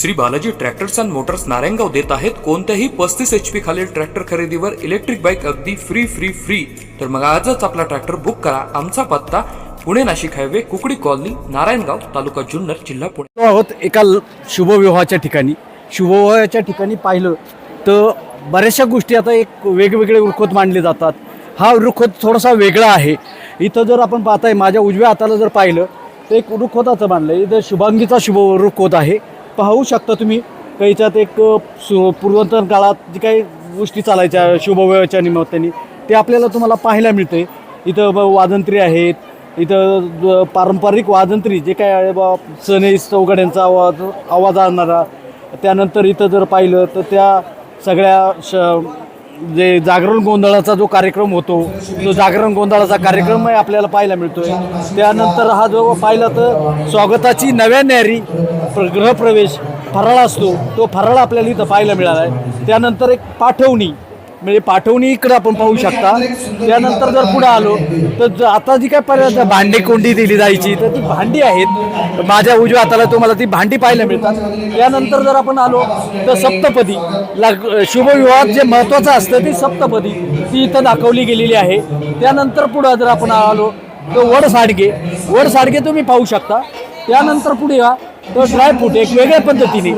Shri Balaji tractors and motors Narayangaon देत आहेत. कोणत्याही पस्तीस एच पी खालील ट्रॅक्टर खरेदीवर इलेक्ट्रिक बाईक अगदी फ्री फ्री फ्री तर मग आजच आपला ट्रॅक्टर बुक करा. आमचा पत्ता पुणे नाशिक हायवे कुकडी कॉलनी नारायणगाव तालुका जुन्नर जिल्हा पुणे. आहोत एका ल- शुभविवाहाच्या ठिकाणी. शुभविवाहाच्या ठिकाणी पाहिलं तर बऱ्याचशा गोष्टी आता एक वेगवेगळे वृखोत मांडले जातात. हा वृखोत थोडासा वेगळा आहे. इथं जर आपण पाहताय माझ्या उजव्या हाताला जर पाहिलं तर एक वृखोताचं मांडलं आहे इथं शुभांगीचा शुभ वृखोत आहे. पाहू शकता तुम्ही काहीच्यात एक सु पूर्वतन काळात जी काही गोष्टी चालायच्या शुभवयाच्या निमित्ताने ते आपल्याला तुम्हाला पाहायला मिळते इथं ब- वाजंत्री आहेत. इथं पारंपरिक वाजंत्री जे काय आहे बा सने चौघड्यांचा आवाज आवाज आणणारा. त्यानंतर इथं जर पाहिलं तर त्या सगळ्या श जे जागरण गोंधळाचा जो कार्यक्रम होतो तो जागरण गोंधळाचा कार्यक्रमही आपल्याला पाहायला मिळतोय. त्यानंतर हा जो पाहिला तर स्वागताची नव्या न्यारी. प्र- गृहप्रवेश फराळ असतो तो फराळ आपल्याला इथं पाहायला मिळाला आहे. त्यानंतर एक पाठवणी म्हणजे पाठवणी इकडं आपण पाहू शकता. त्यानंतर जर पुढे आलो तर ज- आता जी काय पर्यंत भांडी कोंडी दिली जायची तर ती भांडी आहेत. माझ्या उजव्या हाताला तुम्हाला ती भांडी पाहायला मिळतात. त्यानंतर जर आपण आलो तर सप्तपदी लाग शुभविवाहात जे महत्त्वाचं असतं ती सप्तपदी ती इथं दाखवली गेलेली आहे. त्यानंतर पुढं जर आपण आलो तर वड साडगे वड साडगे तुम्ही पाहू शकता. त्यानंतर पुढे या. तर ड्रायफ्रूट एक वेगळ्या पद्धतीने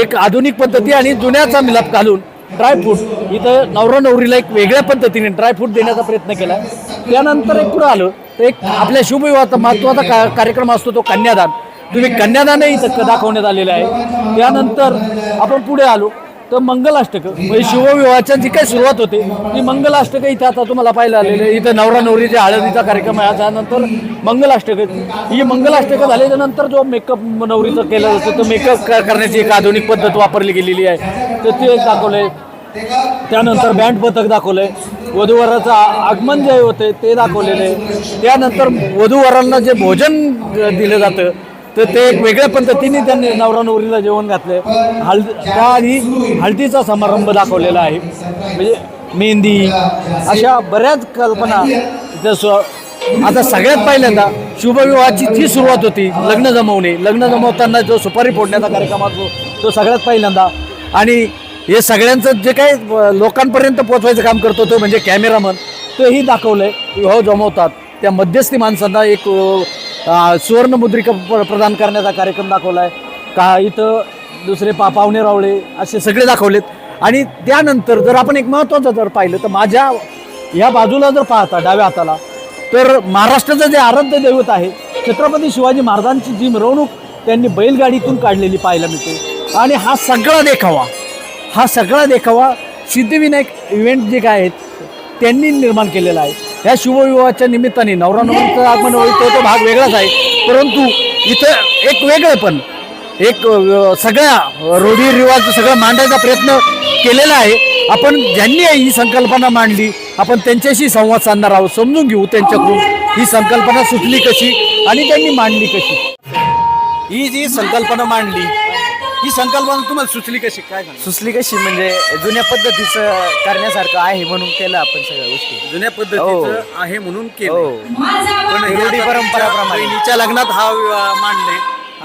एक आधुनिक पद्धती आणि जुन्याचा मिलाप घालून ड्रायफ्रूट इथं नवरा नवरीला एक वेगळ्या पद्धतीने ड्रायफ्रूट देण्याचा प्रयत्न केला. त्यानंतर एक पुढं आलं तर एक आपल्या शुभविवाहाचा महत्त्वाचा का कार्यक्रम असतो तो कन्यादान. तुम्ही कन्यादानही इथं दाखवण्यात आलेलं आहे. त्यानंतर आपण पुढे आलो. तर मंगलाष्टक. म्हणजे शिवविवाहाच्या जी काही सुरुवात होते ती मंगलाष्टक इथं आता तुम्हाला पाहायला आलेलं आहे इथं नवरा नवरीच्या हळदीचा कार्यक्रम आहे. त्यानंतर मंगलाष्टक. ही मंगलाष्टक झाल्याच्यानंतर जो मेकअप नवरीचं केलं जातं तो मेकअप करण्याची एक आधुनिक पद्धत वापरली गेलेली आहे. तर ते दाखवलं दाखवलंय. त्यानंतर बँड पथक दाखवलंय. वधूवराचं आगमन जे होते ते दाखवलेलं आहे. त्यानंतर वधूवरांना जे भोजन दिलं जातं तर ते एक वेगळ्या पद्धतीने त्यांनी नवरा नवरीला जेवण घातलं. हळद त्या आधी हळदीचा समारंभ दाखवलेला आहे. म्हणजे मेहंदी अशा बऱ्याच कल्पना जसं आता सगळ्यात पहिल्यांदा शुभविवाहाची जी सुरुवात होती लग्न जमवणे. लग्न जमवताना जो सुपारी फोडण्याचा कार्यक्रम असतो तो सगळ्यात पहिल्यांदा. आणि हे सगळ्यांचं जे काही लोकांपर्यंत पोचवायचं काम करतो तो म्हणजे कॅमेरामन. तोही दाखवलं आहे हो, विवाह जमवतात. त्या मध्यस्थी माणसांना एक सुवर्णमुद्रिका प- प्रदान करण्याचा कार्यक्रम दाखवला आहे का इथं दुसरे पा पाहुणे रावळे असे सगळे दाखवलेत. आणि त्यानंतर जर आपण एक महत्त्वाचं जर पाहिलं तर माझ्या या बाजूला जर पाहता डाव्या हाताला तर महाराष्ट्राचं जे आराध्य दैवत आहे छत्रपती शिवाजी महाराजांची जी मिरवणूक त्यांनी बैलगाडीतून काढलेली पाहायला मिळते. आणि हा सगळा देखावा हा सगळा देखावा सिद्धिविनायक इव्हेंट जे काय आहेत त्यांनी निर्माण केलेला आहे. या शुभविवाहाच्या निमित्ताने नवरा नवरीचा आगमन होईल तो भाग वेगळाच आहे. परंतु इथं एक वेगळं पण एक सगळ्या रूढी रिवाज सगळं मांडायचा प्रयत्न केलेला आहे. आपण ज्यांनी ही संकल्पना मांडली आपण त्यांच्याशी संवाद साधणार आहोत. समजून घेऊ त्यांच्याकडून ही संकल्पना सुचली कशी आणि त्यांनी मांडली कशी. ही जी संकल्पना मांडली ही संकल्पना तुम्हाला सुचली कशी? काय सांगा? सुचली कशी म्हणजे जुन्या पद्धतीचं करण्यासारखं आहे म्हणून केलं आपण सगळ्या गोष्टी. जुन्या पद्धतीचं आहे म्हणून हो. केलं पण हे रूढी आता परंपराप्रमाणे. बहिणीच्या लग्नात हा विवाह मांडले.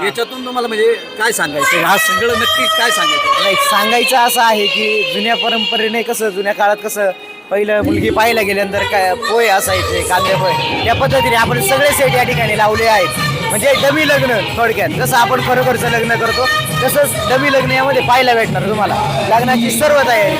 याच्यातून तुम्हाला म्हणजे काय सांगायचं? हा सगळं नक्की काय सांगायचं? नाही सांगायचं असं आहे की जुन्या परंपरेने कसं जुन्या काळात कसं पहिलं मुलगी पाहायला गेल्यानंतर काय पोहे असायचे कांदे पोहे या पद्धतीने आपण सगळे सेट या ठिकाणी लावले आहेत. म्हणजे डमी लग्न थोडक्यात. जसं आपण खरोखरचं लग्न करतो तसंच डमी लग्न यामध्ये पाहायला भेटणार तुम्हाला. लग्नाची सर्व तयारी.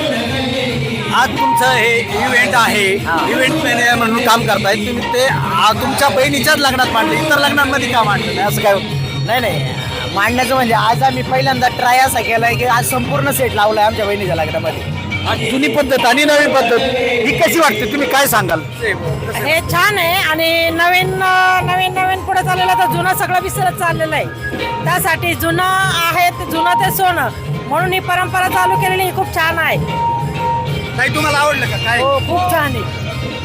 आज तुमचं हे इव्हेंट आहे. इव्हेंट मॅनेजर म्हणून काम करताय. तुम्ही ते आ, तुमच्या बहिणीच्याच लग्नात मांडले. इतर लग्नांमध्ये का मांडलं नाही? असं काय होतं? नाही नाही. मांडण्याचं म्हणजे आज आम्ही पहिल्यांदा ट्राय असा केलाय की आज संपूर्ण सेट लावलाय आमच्या बहिणीच्या लग्नामध्ये. आणि जुनी पद्धत आणि नवीन पद्धत. ही कशी वाटते? तुम्ही काय सांगाल? हे छान आहे आणि नवीन अं, चाललेलं तर जुनं सगळं विसरत चाललेलं आहे. त्यासाठी जुनं आहे ते जुनं ते सोनं. म्हणून ही परंपरा चालू केलेली ही खूप छान आहे. काही तुम्हाला आवडलं का? काय? हो खूप छान आहे.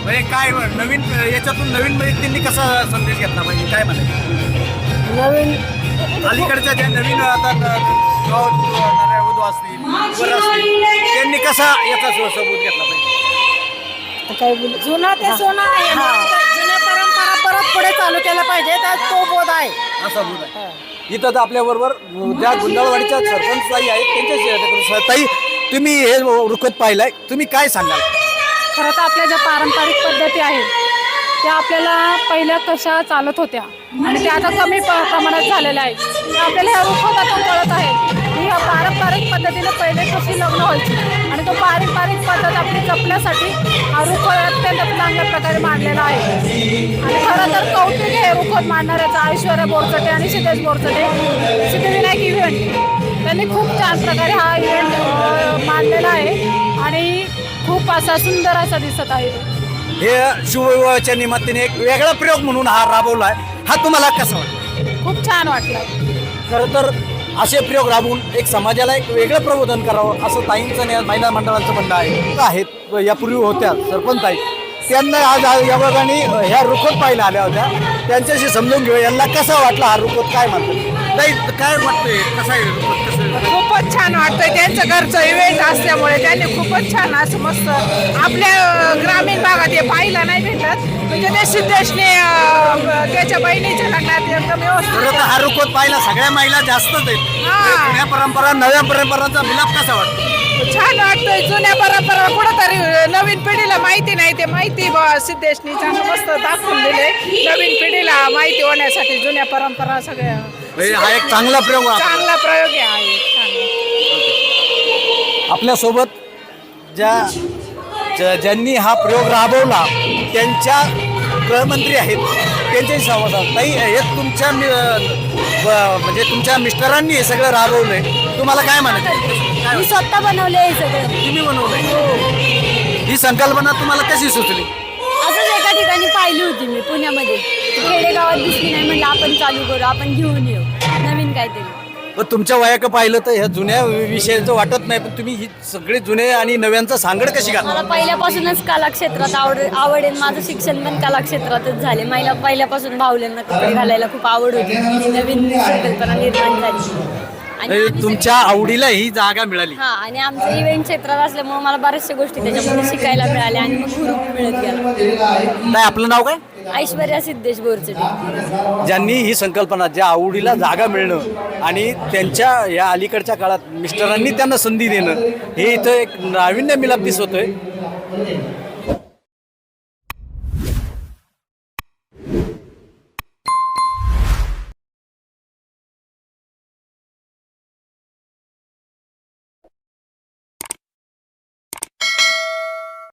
म्हणजे काय नवीन याच्यातून नवीन व्यक्तींनी कसा संदेश घेतला? पाहिजे काय म्हणायचं नवीन अलीकडच्या ज्या नवीन आता वधू असतील वर असतील त्यांनी कसा याचा सबूत घेतला? पाहिजे काय बोल? जुनं ते सोनं आहे म्हणून त्या जुन्या परंपरा परत पुढे चालू केलं पाहिजे त्यात तो बोध आहे. हा सबूत आहे. इथं तर आपल्याबरोबर ज्या गुंडाळवाडीच्या सरपंच ताई आहेत त्यांच्याशी ताई तुम्ही हे रुखत पाहिलंय. तुम्ही काय सांगाल? खरं तर आपल्या ज्या पारंपरिक पद्धती आहेत त्या आपल्याला पहिल्या कशा चालत होत्या आणि त्या आता कमी प- प्रमाणात झालेल्या आहेत. आपल्याला ह्या रुखवतातून कळत आहे की ह्या पारंपरिक पद्धतीने पहिले कशी लग्न व्हायची आणि तो पारंपरिक पद्धत आपली जपण्यासाठी हा रुख अत्यंत चांगल्या प्रकारे मांडलेला आहे. आहे रुखवत मांडणाऱ्याचा ऐश्वर्या बोरचटे आणि सिद्धेश बोरचटे. सिद्धिविनायक इव्हेंट त्यांनी खूप छान प्रकारे हा इव्हेंट मांडलेला आहे. आणि खूप असा सुंदर असा दिसत आहे. हे शिवविवाहाच्या निमित्ताने एक वेगळा प्रयोग म्हणून हा राबवला आहे हा तुम्हाला कसा वाटतो खूप छान वाटलं. खरं तर असे प्रयोग राबवून एक समाजाला एक वेगळं प्रबोधन करावं असं ताईंचं महिला मंडळाचं म्हणणं आहे. आहेत यापूर्वी होत्या सरपंच ताई. त्यांना आज आज या वर्गाने ह्या रुखत पाहायला आल्या होत्या. त्यांच्याशी समजून घेऊ यांना कसा वाटला हा रुखत? काय म्हणतात? ताई काय वाटतंय? कसा आहे कसं खूपच छान वाटतंय. त्यांचं घरचं इव्हेंट असल्यामुळे त्यांनी खूपच छान असं मस्त आपल्या ग्रामीण भागात हे पाहायला नाही भेटत. म्हणजे ते सिद्धेशने अं, त्याच्या बहिणीच्या लग्नात एकदम व्यवस्थित खरं तर हा रुखवत पाहिला सगळ्या महिला जास्तच आहेत. हा. जुन्या परंपरा नव्या परंपरांचा मिलाप कसा वाटतो? छान वाटतंय जुन्या परंपरा कुठंतरी नवीन पिढीला माहिती नाही ते माहिती सिद्धेशनी चांगलं मस्त दाखवून दिले नवीन पिढीला माहिती होण्यासाठी जुन्या परंपरा सगळ्या म्हणजे हा एक चांगला प्रयोग आहे. चांगला प्रयोग आहे हा एक. छान आपल्यासोबत ज्या ज्या- ज्यांनी हा प्रयोग राबवला त्यांच्या गृहमंत्री आहेत त्यांच्याशी संवाद. ताई हे तुमच्या मि- ब- म्हणजे तुमच्या मिस्टरांनी हे सगळं राबवलंय. तुम्हाला काय म्हणायचं? मी स्वतः बनवले हे सगळं. तुम्ही बनवलंय? ही संकल्पना तुम्हाला कशी सुचली? असंच एका ठिकाणी पाहिली होती मी पुण्यामध्ये. खेडेगावात दिसली नाही म्हणलं आपण चालू करू आपण घेऊन येऊ. नवीन काहीतरी. पण तुमच्या वयाक पाहिलं तर ह्या जुन्या विषयांचं वाटत नाही पण तुम्ही ही सगळे जुने आणि नव्यांचा सांगड कशी घाल मला पहिल्यापासूनच कलाक्षेत्रात आवड आवड आहे. माझं शिक्षण पण कलाक्षेत्रातच झाले. मला पहिल्यापासून भावल्यांना कपडे घालायला खूप आवड होती. नवीन संकल्पना निर्माण झाली. आम्ही तुमच्या आवडीला ही जागा मिळाली. हा आणि आमचं इव्हेंट क्षेत्रात असल्यामुळे मला बऱ्याचशा गोष्टी त्याच्यामध्ये शिकायला मिळाल्या आणि मग हुरूप मिळत गेला. नाही आपलं नाव काय? ऐश्वर्या सिद्धेश बोरचडे. ज्यांनी ही संकल्पना ज्या आवडीला जागा मिळणं आणि त्यांच्या या अलीकडच्या काळात मिस्टरांनी त्यांना संधी देणं हे इथं एक नाविन्य मिलाप दिसतोय.